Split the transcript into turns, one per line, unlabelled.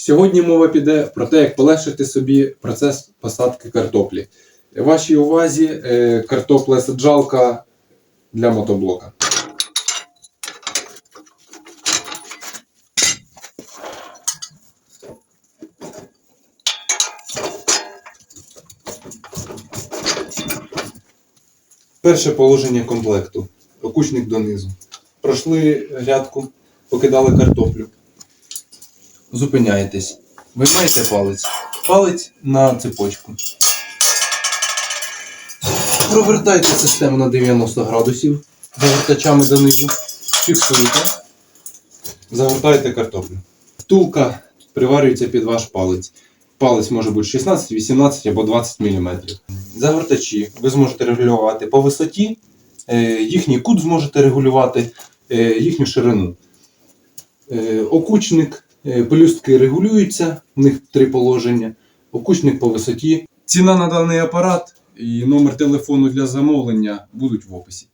Сьогодні мова піде про те, як полегшити собі процес посадки картоплі. Вашій увазі е, картопля саджалка для мотоблока. Перше положення комплекту. Окучник донизу. Пройшли грядку, покидали картоплю. Зупиняєтесь. Виймаєте палець. Палець на цепочку. Провертайте систему на 90 градусів завертачами донизу. Фіксуєте. Завертаєте картоплю. Втулка приварюється під ваш палець. Палець може бути 16, 18 або 20 мм. Загортачі ви зможете регулювати по висоті, е, їхній кут зможете регулювати, е, їхню ширину. Е, Окучник, пелюстки регулюються, в них три положення. Окучник по висоті. Ціна на даний апарат і номер телефону для замовлення будуть в описі.